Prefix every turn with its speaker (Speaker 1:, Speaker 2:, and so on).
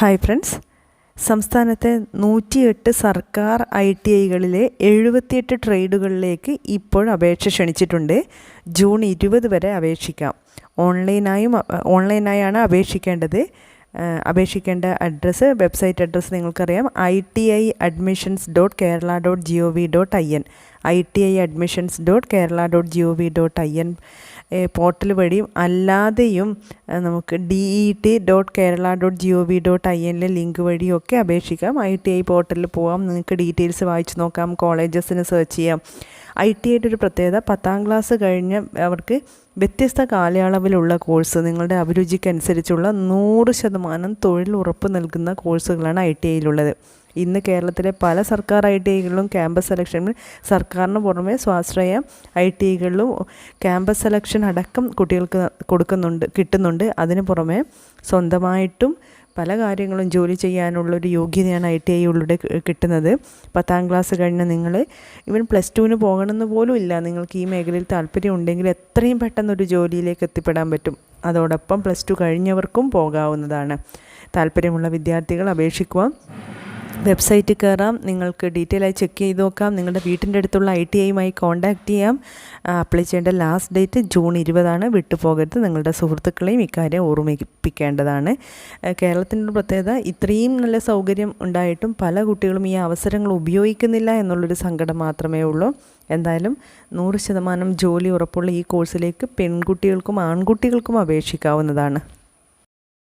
Speaker 1: Hi friends സംസ്ഥാനത്തെ നൂറ്റിയെട്ട് സർക്കാർ ഐ ടി ഐകളിലെ എഴുപത്തിയെട്ട് ട്രേഡുകളിലേക്ക് ഇപ്പോൾ അപേക്ഷ ക്ഷണിച്ചിട്ടുണ്ട്. ജൂൺ ഇരുപത് വരെ അപേക്ഷിക്കാം. ഓൺലൈനായും ഓൺലൈനായാണ് അപേക്ഷിക്കേണ്ടത്. അപേക്ഷിക്കേണ്ട അഡ്രസ്സ് വെബ്സൈറ്റ് അഡ്രസ്സ് നിങ്ങൾക്കറിയാം. I T I admissions dot Kerala dot G O V dot I N. I T I admissions dot Kerala dot G O V dot I N portal വഴിയും അല്ലാതെയും നമുക്ക് D E T dot Kerala dot G O V dot I എന്നിലെ link വഴിയൊക്കെ അപേക്ഷിക്കാം. I T I പോർട്ടലിൽ പോകാം നിങ്ങൾക്ക് details വായിച്ചു നോക്കാം. കോളേജസിന് സെർച്ച് ചെയ്യാം. ഐ ടി ഐയുടെ ഒരു പ്രത്യേകത പത്താം ക്ലാസ് കഴിഞ്ഞ് അവർക്ക് വ്യത്യസ്ത കാലയളവിലുള്ള കോഴ്സ് നിങ്ങളുടെ അഭിരുചിക്കനുസരിച്ചുള്ള നൂറ് ശതമാനം തൊഴിൽ ഉറപ്പ് നൽകുന്ന കോഴ്സുകളാണ് ഐ ടി ഐയിലുള്ളത്. ഇന്ന് കേരളത്തിലെ പല സർക്കാർ ഐ ടി ഐകളിലും ക്യാമ്പസ് സെലക്ഷനിൽ സർക്കാരിന് പുറമെ സ്വാശ്രയ ഐ ടി ഐകളിലും ക്യാമ്പസ് സെലക്ഷൻ അടക്കം കുട്ടികൾക്ക് കൊടുക്കുന്നുണ്ട് കിട്ടുന്നുണ്ട്. അതിന് പുറമെ സ്വന്തമായിട്ടും പല കാര്യങ്ങളും ജോലി ചെയ്യാനുള്ളൊരു യോഗ്യതയാണ് ഐ ടി ഐയിലൂടെ കിട്ടുന്നത്. പത്താം ക്ലാസ് കഴിഞ്ഞ് നിങ്ങൾ ഇവൻ പ്ലസ് ടുവിന് പോകണമെന്ന് പോലും ഇല്ല. നിങ്ങൾക്ക് ഈ മേഖലയിൽ താല്പര്യം ഉണ്ടെങ്കിൽ എത്രയും പെട്ടെന്ന് ഒരു ജോലിയിലേക്ക് എത്തിപ്പെടാൻ പറ്റും. അതോടൊപ്പം പ്ലസ് ടു കഴിഞ്ഞവർക്കും പോകാവുന്നതാണ്. താല്പര്യമുള്ള വിദ്യാർത്ഥികൾ അപേക്ഷിക്കുക വെബ്സൈറ്റിൽ കയറാം. നിങ്ങൾക്ക് ഡീറ്റെയിൽ ആയി ചെക്ക് ചെയ്ത് നോക്കാം. നിങ്ങളുടെ വീട്ടിന്റെ അടുത്തുള്ള ഐ ടി ഐയുമായി കോൺടാക്റ്റ് ചെയ്യാം. അപ്ലൈ ചെയ്യേണ്ട ലാസ്റ്റ് ഡേറ്റ് ജൂൺ ഇരുപതാണ്. വിട്ടുപോകരുത്. നിങ്ങളുടെ സുഹൃത്തുക്കളെയും ഇക്കാര്യം ഓർമ്മിപ്പിക്കേണ്ടതാണ്. കേരളത്തിന്റെ പ്രത്യേകത ഇത്രയും നല്ല സൗകര്യം ഉണ്ടായിട്ടും പല കുട്ടികളും ഈ അവസരങ്ങൾ ഉപയോഗിക്കുന്നില്ല എന്നുള്ളൊരു സങ്കടം മാത്രമേ ഉള്ളൂ. എന്തായാലും നൂറ് ശതമാനം ജോലി ഉറപ്പുള്ള ഈ കോഴ്സിലേക്ക് പെൺകുട്ടികൾക്കും ആൺകുട്ടികൾക്കും അപേക്ഷിക്കാവുന്നതാണ്.